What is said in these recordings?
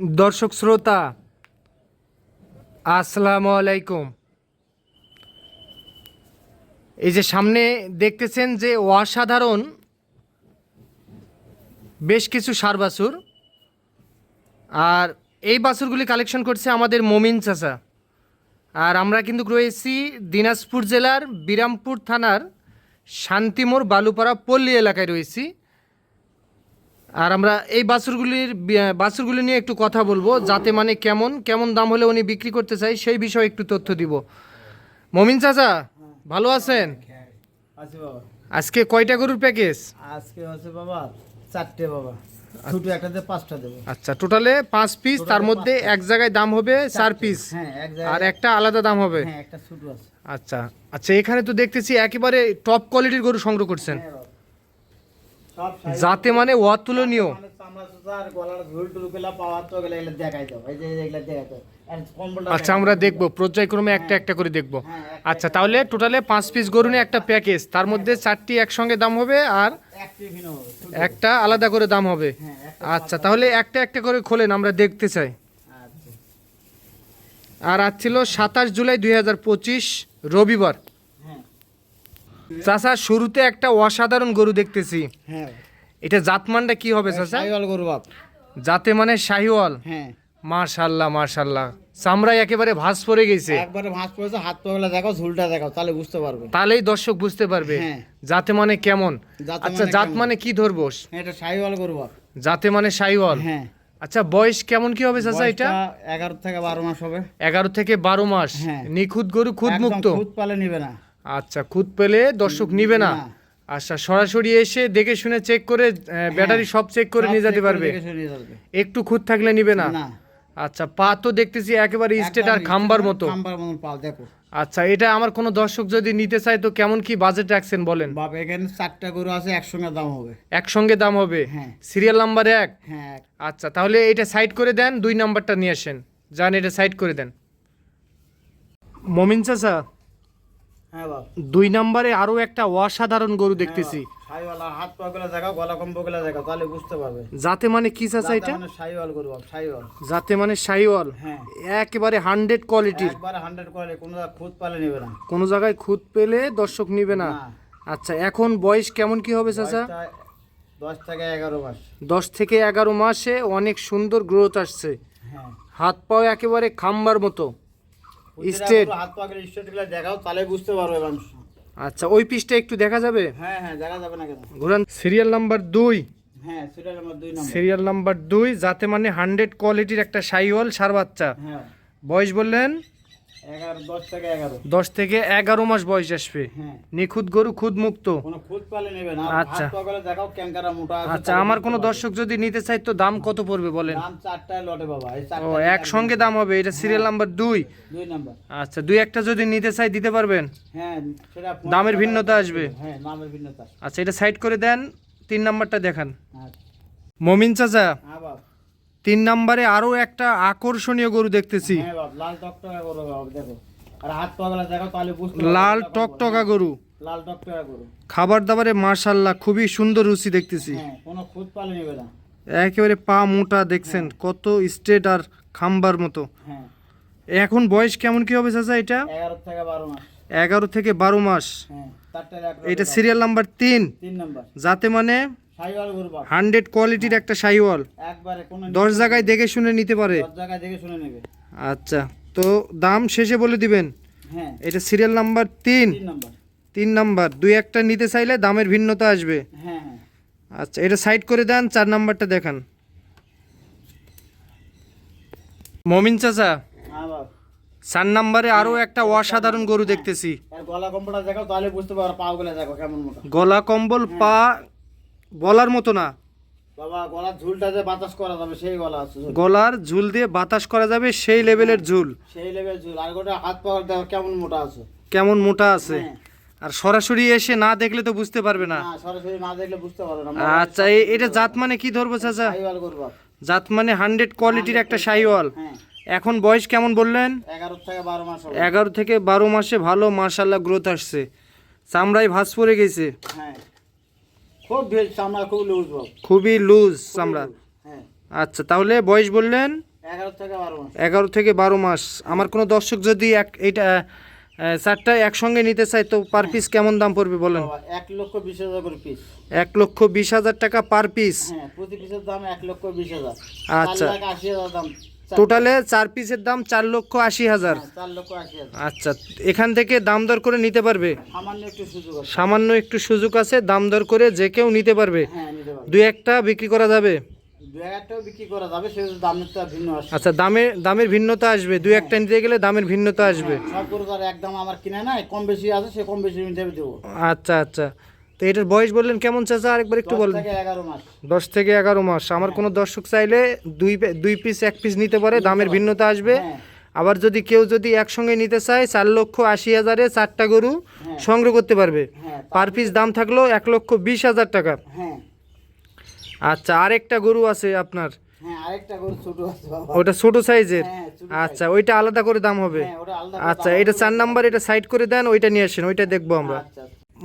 দর্শক শ্রোতা, আসসালামু আলাইকুম। এই যে সামনে দেখতেছেন যে অসাধারণ বেশ কিছু সার বাছুর। আর এই বাছুরগুলি কালেকশন করছে আমাদের মমিন চাচা। আর আমরা কিন্তু রয়েছি দিনাজপুর জেলার বিরামপুর থানার শান্তিমোড় বালুপাড়া পল্লী এলাকায় রয়েছি। আর আমরা এই বাছুরগুলির বাছুরগুলি নিয়ে একটু কথা বলব যাতে মানে কেমন কেমন দাম হলে উনি বিক্রি করতে চাই সেই বিষয়ে একটু তথ্য দিব। মমিন চাচা ভালো আছেন? আছে বাবা। আজকে কয়টা গরুর প্যাকেজ? আজকে হচ্ছে বাবা চারটে বাবা। ছোট একটাতে পাঁচটা দেবো। আচ্ছা টোটালে পাঁচ পিস তার মধ্যে এক জায়গায় দাম হবে চার পিস হ্যাঁ এক আর একটা আলাদা দাম হবে? হ্যাঁ একটা ছোট আছে। আচ্ছা আচ্ছা এখানে তো দেখতেছি একেবারে টপ কোয়ালিটির গরু সংগ্রহ করছেন হ্যাঁ বাবা। সব সাইজ যাতে মানে অতুলনীয় মানে আচ্ছা আমরা দেখব পর্যায়ক্রমে একটা একটা করে দেখব। হ্যাঁ, আচ্ছা তাহলে টোটালে পাঁচ পিস গরু নিয়ে একটা প্যাকেজ তার মধ্যে চারটি একসঙ্গে দাম হবে আর। একটা আলাদা করে দাম হবে। হ্যাঁ আচ্ছা তাহলে একটা একটা করে খোলেন আমরা দেখতে চাই। আচ্ছা। আর আজ ছিল সাতাশ জুলাই দুই হাজার পঁচিশ রবিবার। হ্যাঁ চাচা শুরুতে একটা অসাধারণ গরু দেখতেছি। হ্যাঁ। এটা জাতমানটা কি হবে চাচা? সাইওয়াল গরু বাপ। জাতে মানে শাহিওয়াল? হ্যাঁ। মার্শাল্লাহ মার্শাল্লাহ চামড়ায় একেবারে ভাঁজ পড়ে গেছে। একবারে ভাঁজ পড়েছে হাত পাগুলা দেখাও ঝুলটা দেখাও তাহলে বুঝতে পারবে। তাহলেই দর্শক বুঝতে পারবে হ্যাঁ। জাতে মানে কেমন? আচ্ছা মানে জাত মানে কি ধরবো? হ্যাঁ, এটা সাইওয়াল গরু বাপ। জাতে মানে শাহিওয়াল? হ্যাঁ। আচ্ছা বয়স কেমন কি হবে চাচা এটা? এগারো থেকে বারো মাস হবে। এগারো থেকে বারো মাস। হ্যাঁ। নিখুঁত গরু খুদ মুক্ত খুদ পালে নিবে না। আচ্ছা খুদ পেলে দর্শক নিবে না। আচ্ছা সরাসরি এসে দেখে শুনে চেক করে ব্যাটারি সব চেক করে নিয়ে যেতে পারবে। একটু খুদ থাকলে নিবে না? আচ্ছা পা তো দেখতেছি একেবারে স্টেট আর খাম্বার মতো। আচ্ছা এটা আমার কোনো দর্শক যদি নিতে চায় তো কেমন কি বাজেট রাখছেন বলেন? বাপ এখানে চারটা গরু আছে একসঙ্গে দাম হবে। একসঙ্গে দাম হবে? হ্যাঁ। সিরিয়াল নাম্বার এক? হ্যাঁ আচ্ছা তাহলে এটা সাইড করে দেন দুই নাম্বারটা নিয়ে আসেন। যান এটা সাইড করে দেন। মমিন চাচা হ্যাঁ দুই নাম্বারে আরও একটা অসাধারণ গরু দেখতেছি। সাইওয়ালা হাত পা গুলা দেখাও গলা কম্বো গুলা দেখাও তাহলে বুঝতে পারবে। যাতে মানে কি চাচা এটা? মানে সাইওয়াল গরু সাইওয়াল। যাতে মানে শাহিওয়াল হ্যাঁ। একেবারে হান্ড্রেড কোয়ালিটির একবারে হান্ড্রেড কোনো জায়গায় খুদ পালে নিবে না। কোনো জায়গায় খুদ পেলে দর্শক নিবে না। না। আচ্ছা এখন বয়স কেমন কি হবে চাচা? দশ থেকে এগারো মাস। দশ থেকে এগারো মাসে অনেক সুন্দর গ্রোথ আসছে। হ্যাঁ। হাত পাও একেবারে খাম্বার মতো। গরু হাত পা গুলো স্টেটগুলো দেখাও তাহলে বুঝতে পারবে মানুষ আচ্ছা ওই পিসটা একটু দেখা যাবে? হ্যাঁ হ্যাঁ দেখা যাবে না কেন? ঘুরান সিরিয়াল নাম্বার দুই। হ্যাঁ আমার দুই নম্বর। সিরিয়াল নাম্বার দুই যাতে মানে হান্ড্রেড কোয়ালিটির একটা সাইওয়াল সার বাচ্চা। হ্যাঁ। বয়স বললেন? দশ থেকে এগারো। মাস বয়স আসবে। হ্যাঁ। নিখুঁত গরু খুদ মুক্ত। আচ্ছা। আচ্ছা আমার কোনো দর্শক যদি নিতে চাই তো দাম কত পড়বে বলেন? ও একসঙ্গে দাম হবে এটা সিরিয়াল নাম্বার দুই। আচ্ছা দুই একটা যদি নিতে চাই দিতে পারবেন? হ্যাঁ দামের ভিন্নতা আসবে। হ্যাঁ আচ্ছা এটা সাইড করে দেন তিন নাম্বারটা দেখান। আচ্ছা। মমিন চাচা হ্যাঁ তিন নাম্বারে আরও একটা আকর্ষণীয় গরু দেখতেছি। হ্যাঁ লাল টকটকা করো বাপ দেখো। আর হাত পা গুলো তাহলে লাল টকটকা গরু। লাল টকটকা করো খাবার দাবারে মার্শাল্লাহ খুবই সুন্দর রুচি দেখতেছি। হ্যাঁ কোনো খুদ পালে নেবে না। একেবারে পা মোটা দেখছেন কত স্ট্রেট আর খাম্বার মতো। হ্যাঁ। এখন বয়স কেমন কি হবে চাচা এটা? এগারো থেকে বারো মাস। হ্যাঁ এটা সিরিয়াল নাম্বার তিন। যাতে মানে হান্ড্রেড কোয়ালিটির একটা একবারে কোনো দশ জায়গায় দেখে শুনে নিতে পারে। দশ জায়গায় দেখে শুনে নেবে। আচ্ছা তো দাম শেষে বলে দিবেন। হ্যাঁ। এটা সিরিয়াল নাম্বার তিন। তিন নাম্বার তিন নাম্বার দুই একটা নিতে চাইলে দামের ভিন্নতা আসবে। হ্যাঁ হ্যাঁ। আচ্ছা এটা সাইড করে দেন চার নাম্বারটা দেখান। মমিন চাচা চার নাম্বারে আরও একটা অসাধারণ গরু দেখতেছি। গলা কম্বল পা বলার মতো না। বাবা গলার ঝুলটা যে বাতাস করা যাবে সেই গলা আছে ঝুল। গলার ঝুল দিয়ে বাতাস করা যাবে সেই লেভেলের ঝুল। সেই লেভেল ঝুল। আর গোটা হাত পা দেখো কেমন মোটা আছে? কেমন মোটা আছে? হ্যাঁ। আর সরাসরি এসে না দেখলে তো বুঝতে পারবে না। না সরাসরি না দেখলে বুঝতে পারো না। আচ্ছা এই- এটা জাত মানে কি ধরবো চাচা? সাইওয়াল জাত মানে হান্ড্রেড কোয়ালিটির একটা সাইওয়াল। হ্যাঁ। এখন বয়স কেমন বললেন? এগারো থেকে বারো মাস হবে। এগারো থেকে বারো মাসে ভালো মার্শাল্লাহ গ্রোথ আসছে। চামড়ায় ভাঁজ পড়ে গেছে। হ্যাঁ। খুব চামড়া খুব লুজ খুবই লুজ চামড়া। হ্যাঁ। আচ্ছা তাহলে বয়স বললেন? এগারো থেকে বারো মাস। আমার কোনো দর্শক যদি এক এইটা চারটা একসঙ্গে নিতে চায় তো পার পিস কেমন দাম পড়বে বলেন? এক লক্ষ বিশ হাজার করে পিস এক লক্ষ বিশ হাজার টাকা পার পিস হ্যাঁ প্রতি পিসের দাম এক লক্ষ বিশ হাজার। আচ্ছা। আশি হাজার দাম। টোটালে চার পিসের দাম চার লক্ষ আশি হাজার। হ্যাঁ, চার লক্ষ আশি হাজার। আচ্ছা এখান থেকে দাম দর করে নিতে পারবে? সামান্য একটু সুযোগ আছে। দাম দর করে যে কেউ নিতে পারবে। হ্যাঁ দুই একটা বিক্রি করা যাবে? দু দামের আচ্ছা দামে দামের ভিন্নতা আসবে। দুই একটা নিতে গেলে দামের ভিন্নতা আসবে। একদম আমার কিনে নাই কম বেশি আছে সে কম বেশি আচ্ছা আচ্ছা। তো এটার বয়স বললেন কেমন চাচা? আরেকবার একটু বলেন। থেকে এগারো মাস। দশ থেকে এগারো মাস। আমার কোনো দর্শক চাইলে দুই দুই পিস এক পিস নিতে পারে দামের ভিন্নতা আসবে। হ্যাঁ। আবার যদি কেউ যদি একসঙ্গে নিতে চায় চার লক্ষ আশি হাজারে চারটা গরু হ্যাঁ। সংগ্রহ করতে পারবে। হ্যাঁ পার পিস দাম থাকল এক লক্ষ বিশ হাজার টাকা। আচ্ছা আরেকটা গরু আছে আপনার। ওটা ছোট সাইজের? আচ্ছা ওইটা আলাদা করে দাম হবে। আচ্ছা এটা চার নাম্বার এটা সাইড করে দেন ওইটা নিয়ে আসেন ওইটা দেখব আমরা। আচ্ছা।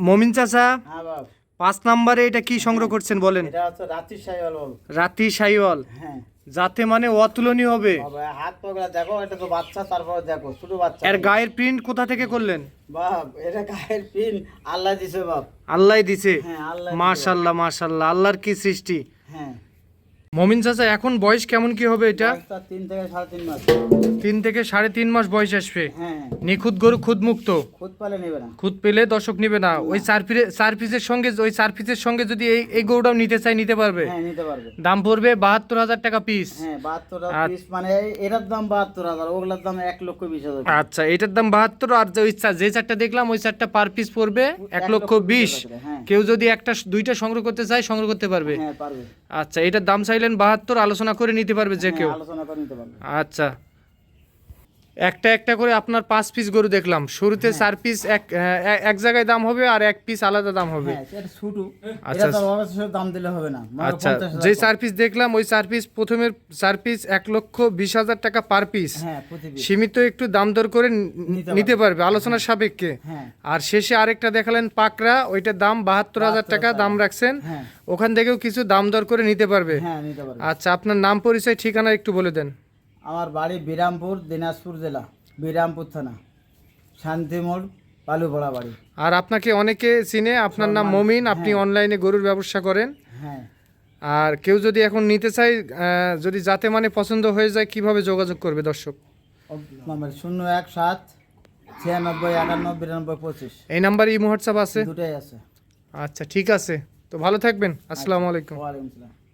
মমিন চাচা হ্যাঁ পাঁচ নাম্বারে এটা কি সংগ্রহ করছেন বলেন? রাতি সাইওয়াল হ্যাঁ। যাতে মানে অতুলনীয় হবে। হাত পাগলা দেখো এটা তো বাচ্চা তারপর দেখো ছোট বাচ্চা। এর গায়ের প্রিন্ট কোথা থেকে করলেন? বাপ এটা গায়ের প্রিন্ট আল্লাহ দিছে বাপ। আল্লাহ দিছে। হ্যাঁ আল্লাহ মাশাল্লাহ মাশাল্লাহ আল্লাহর কি সৃষ্টি। হ্যাঁ। মমিন চাচা এখন বয়স কেমন কি হবে এটা? তিন থেকে সাড়ে তিন মাস। তিন থেকে সাড়ে তিন মাস বয়স আসবে? হ্যাঁ। নিখুঁত গরু খুদ মুক্ত? খুদ পালে নেবে না। খুদ পেলে দর্শক নিবে না। ওই চার পিসের সঙ্গে ওই চার পিসের সঙ্গে যদি এই এই গরুটাও নিতে চাই নিতে পারবে? হ্যাঁ নিতে পারবে। দাম পড়বে বাহাত্তর হাজার টাকা পিস হ্যাঁ বাহাত্তর আচ্ছা। পিস মানে এটার দাম বাহাত্তর হাজার ওগুলার দাম এক লক্ষ বিশ হাজার। আচ্ছা এটার দাম বাহাত্তর আর যে ওই যে চারটা দেখলাম ওই চারটা পার পিস পড়বে এক লক্ষ বিশ কেউ যদি একটা দুইটা সংগ্রহ করতে চায় সংগ্রহ করতে পারবে। আচ্ছা এটার দাম চাইলেন বাহাত্তর আলোচনা করে নিতে পারবে যে হ্যাঁ, কেউ। আলোচনা করে নিতে পারবে। আচ্ছা। একটা একটা করে আপনার পাঁচ পিস গরু দেখলাম। শুরুতে চার পিস এক এক জায়গায় দাম হবে আর এক পিস আলাদা দাম হবে। হ্যাঁ আচ্ছা। দাম দিলে হবে না। মানে আচ্ছা 50,000 যে চার পিস দেখলাম ওই চার পিস প্রথমের চার পিস এক লক্ষ বিশ হাজার টাকা পার পিস হ্যাঁ piece। সীমিত একটু দাম দর করে নিতে পারবে। আলোচনার সাপেক্ষে। হ্যাঁ। আর শেষে আরেকটা দেখালেন পাকড়া ওইটার দাম বাহাত্তর হাজার টাকা দাম রাখছেন। হ্যাঁ। ওখান থেকেও কিছু দাম দর করে নিতে পারবে। হ্যাঁ নিতে পারবে। আচ্ছা আপনার নাম পরিচয় ঠিকানা একটু বলে দেন। আমার বাড়ি বিরামপুর দিনাজপুর জেলা বিরামপুর থানা শান্তিমোড় বালুপড়া বাড়ি। আর আপনাকে অনেকে চিনে আপনার নাম মমিন আপনি অনলাইনে গরুর ব্যবসা করেন। হ্যাঁ। আর কেউ যদি এখন নিতে চায় যদি যাতে মানে পছন্দ হয়ে যায় কীভাবে যোগাযোগ করবে দর্শক? শূন্য এক সাত ছিয়ানব্বই একানব্বই বিরানব্বই পঁচিশ। এই নাম্বার এই হোয়াটসঅ্যাপ আছে? দুটাই আছে। আচ্ছা ঠিক আছে। তো ভালো থাকবেন। আসসালামু আলাইকুম। ওয়ালাইকুম আসসালাম